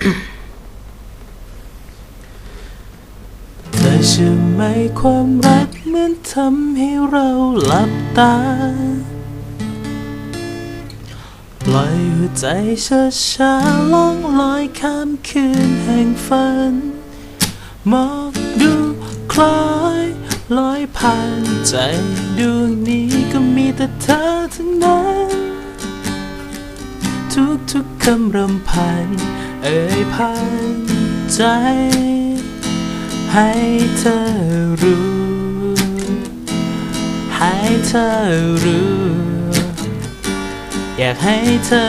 เธอเชื่อไหมความรักเหมือนทำให้เราหลับตา ปล่อยหัวใจช้าช้าล่องลอยข้ามคืนแห่งฝัน มองดูคล้ายลอยผ่านใจดวงนี้ก็มีแต่เธอทั้งนั้น ทุกทุกๆคำรำพัน เอ่ยผ่านใจ ให้เธอรู้ ให้เธอรู้ อยากให้เธอ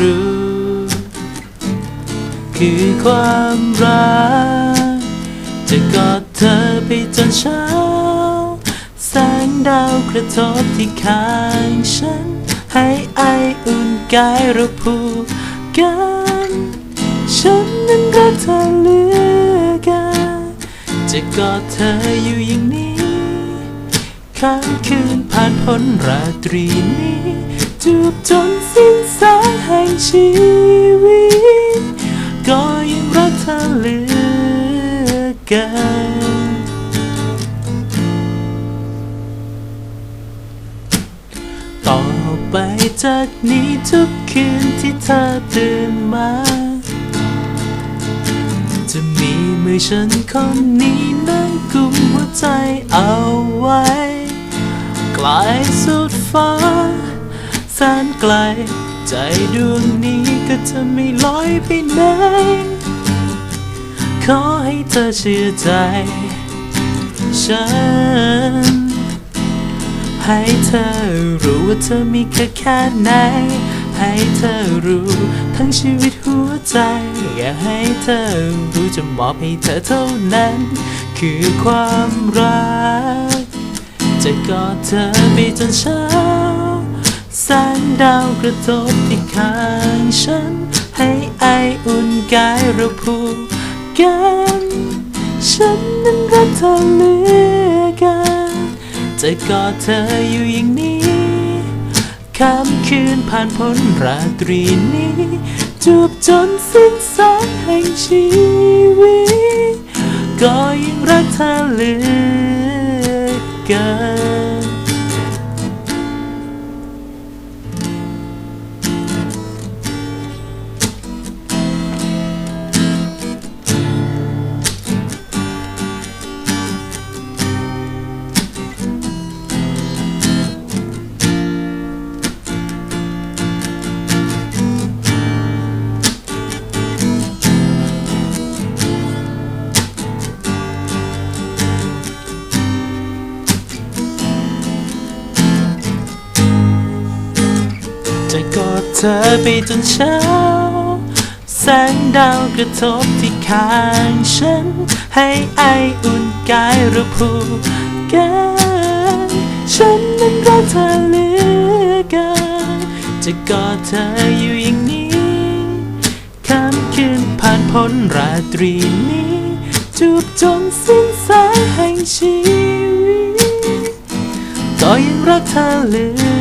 รู้ คือความรัก จะกอดเธอไปจนเช้า แสงดาวกระทบที่ข้างฉัน ให้ไออุ่นกายเราผูกกัน ฉันนั้นรักเธอเหลือเกันจะกอดเธออยู่อย่างนี้ ข้ามคืนผ่านพ้นราตรีนี้จูบจนสิ้นแสงแห่งชีวิต ก็ยังรักเธอเหลือเกินต่อไปจากนี้ทุกคืนที่เธอตื่นมา จะมีมือฉันคนนี้นั่งกุมหัวใจเอาไว้ ไกลสุดฟ้าแสนไกล ใจดวงนี้ก็จะไม่ลอยไปไหน ขอให้เธอเชื่อใจ ฉัน ให้เธอรู้ว่าเธอมีค่าแค่ไหน ให้เธอรู้ ทั้งชีวิตหัวใจ อยากให้เธอรู้จะมอบให้เธอเท่านั้น คือความรัก จะกอดเธอไปจนเช้าแสงดาวกระทบที่ข้างฉัน ให้ไออุ่นกายเราผูกกันฉันนั้นรักเธอเหลือเกันจะกอดเธออยู่อย่างนี้ ข้ามคืนผ่านพ้นราตรีนี้ จูบจนสิ้นแสงแห่งชีวิต ก็ยังรักเธอเหลือเกิน เธอไปจนเช้า แสงดาวกระทบที่ข้างฉัน ให้ไออุ่นกายราผูกันฉันนั้นรักเธอเหลือเกินจะกอดเธออยู่อย่างนี้ข้ามคืนผ่านพ้นราตรีนี้จูบจนสิ้นแสงแห่งชีวิตก็ยังรักเธอเหลือ